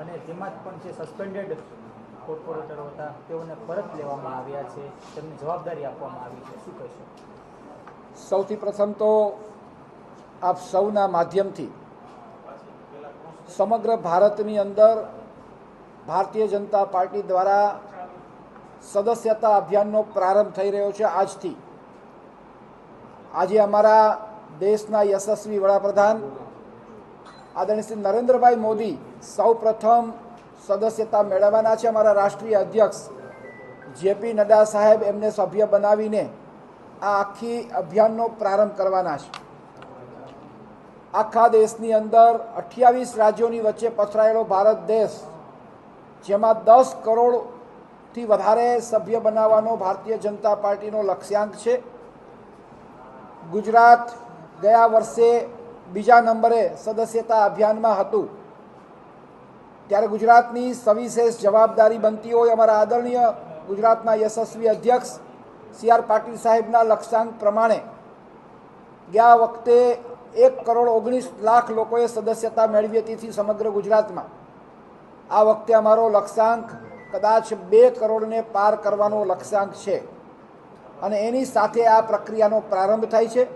અને તેમાં પણ જે સસ્પેન્ડેડ કોર્પોરેટરો હતા, તેઓને પરત લેવામાં આવ્યા છે. તેમને જવાબદારી આપવામાં આવી છે. શું કહેશો? સૌથી પ્રથમ તો આપ સૌના માધ્યમથી સમગ્ર ભારતની અંદર ભારતીય જનતા પાર્ટી દ્વારા સદસ્યતા અભિયાનનો પ્રારંભ થઈ રહ્યો છે આજથી. આજે અમારા દેશના યશસ્વી વડાપ્રધાન આદરણીય શ્રી નરેન્દ્રભાઈ મોદી સૌ સદસ્યતા મેળવવાના છે અમારા રાષ્ટ્રીય અધ્યક્ષ. જેપી નડ્ડા સાહેબ એમને સભ્ય બનાવીને આ આખી અભિયાનનો પ્રારંભ કરવાના છે. આખા દેશની અંદર અઠ્યાવીસ રાજ્યોની વચ્ચે પથરાયેલો ભારત દેશ, જેમાં દસ કરોડથી વધારે સભ્ય બનાવવાનો ભારતીય જનતા પાર્ટીનો લક્ષ્યાંક છે. ગુજરાત ગયા વર્ષે બીજા નંબરે સદસ્યતા અભિયાનમાં હતું. ત્યારે ગુજરાતની સવિશેષ જવાબદારી બનતી હોય અમારા આદરણીય ગુજરાતના યશસ્વી અધ્યક્ષ સી આર પાટીલ સાહેબના લક્ષ્યાંક પ્રમાણે ગયા વખતે એક કરોડ ઓગણીસ લાખ લોકોએ સદસ્યતા મેળવી હતી સમગ્ર ગુજરાતમાં. આ વખતે અમારો લક્ષ્યાંક કદાચ બે કરોડને પાર કરવાનો લક્ષ્યાંક છે. અને એની સાથે આ પ્રક્રિયાનો પ્રારંભ થાય છે.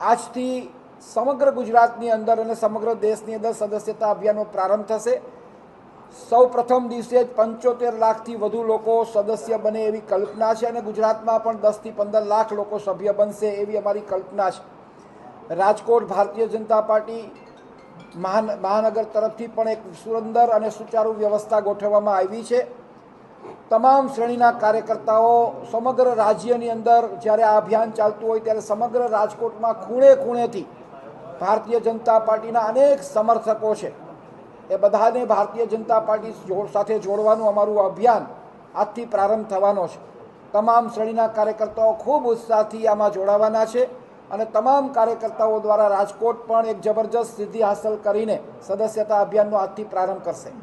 આજથી સમગ્ર ગુજરાતની અંદર અને સમગ્ર દેશની અંદર સદસ્યતા અભિયાનનો પ્રારંભ થશે. સૌ પ્રથમ દિવસે જ પંચોતેર લાખથી વધુ લોકો સદસ્ય બને એવી કલ્પના છે અને ગુજરાતમાં પણ દસથી પંદર લાખ લોકો સભ્ય બનશે એવી અમારી કલ્પના છે. રાજકોટ ભારતીય જનતા પાર્ટી મહાન મહાનગર તરફથી પણ એક સુંદર અને સુચારુ વ્યવસ્થા ગોઠવવામાં આવી છે. તમામ શ્રેણીના કાર્યકર્તાઓ સમગ્ર રાજ્યની અંદર જ્યારે આ અભિયાન ચાલતું હોય ત્યારે સમગ્ર રાજકોટમાં ખૂણે ખૂણેથી ભારતીય જનતા પાર્ટીના અનેક સમર્થકો છે. એ બધાને ભારતીય જનતા પાર્ટી સાથે જોડવાનું અમારું અભિયાન આજથી પ્રારંભ થવાનો છે. તમામ શ્રેણીના કાર્યકર્તાઓ ખૂબ ઉત્સાહથી આમાં જોડાવાના છે અને તમામ કાર્યકર્તાઓ દ્વારા રાજકોટ પણ એક જબરજસ્ત સિદ્ધિ હાંસલ કરીને સદસ્યતા અભિયાનનો આજથી પ્રારંભ કરશે.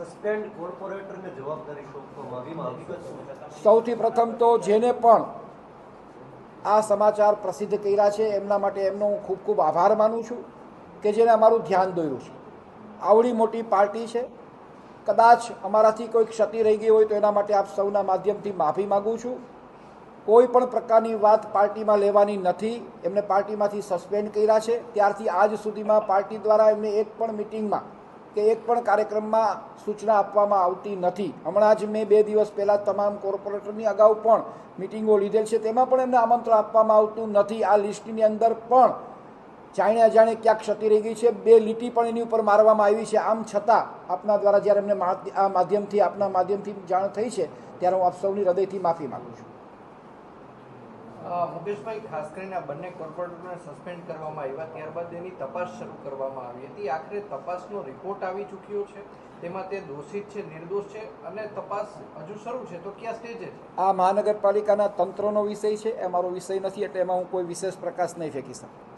સસ્પેન્ડ કોર્પોરેટરને જવાબદારી સોંપવામાં આવી હકીકત સૌથી પ્રથમ તો જેને પણ આ સમાચાર પ્રસિદ્ધ કર્યા છે, એમના માટે એમનો હું ખૂબ ખૂબ આભાર માનું છું કે જેને અમારું ધ્યાન દોર્યું છે. આવડી મોટી પાર્ટી છે. કદાચ અમારાથી કોઈ ક્ષતિ રહી ગઈ હોય તો એના માટે આપ સૌના માધ્યમથી માફી માગું છું. કોઈ પણ પ્રકારની વાત પાર્ટીમાં લેવાની નથી. એમને પાર્ટીમાંથી સસ્પેન્ડ કર્યા છે. ત્યારથી આજ સુધીમાં પાર્ટી દ્વારા એમને એક પણ મિટિંગમાં કે એક પણ કાર્યક્રમમાં સૂચના આપવામાં આવતી નથી. હમણાં જ મેં બે દિવસ પહેલાં તમામ કોર્પોરેટરની અગાઉ પણ મિટિંગો લીધેલ છે. તેમાં પણ એમને આમંત્રણ આપવામાં આવતું નથી. આ લિસ્ટની અંદર પણ જાણે અજાણે ક્યાંક ક્ષતિ રહી ગઈ છે. બે લીટી પણ એની ઉપર મારવામાં આવી છે. આમ છતાં આપના દ્વારા જ્યારે એમને આ માધ્યમથી, આપના માધ્યમથી જાણ થઈ છે, ત્યારે હું આપ સૌની હૃદયથી માફી માગું છું. મુકેશભાઈ, ખાસ કરીને આ બંને કોર્પોરેટરને સસ્પેન્ડ કરવામાં આવ્યા ત્યારબાદ એની તપાસ શરૂ કરવામાં આવી હતી. આખરે તપાસનો રિપોર્ટ આવી ચૂક્યો છે. તેમાં તે દોષિત છે, નિર્દોષ છે અને તપાસ હજુ શરૂ છે. તો ક્યાં સ્ટેજે છે? આ મહાનગરપાલિકાના તંત્રનો વિષય છે. એ મારો વિષય નથી, એટલે એમાં હું કોઈ વિશેષ પ્રકાશ નહીં ફેંકી શકું.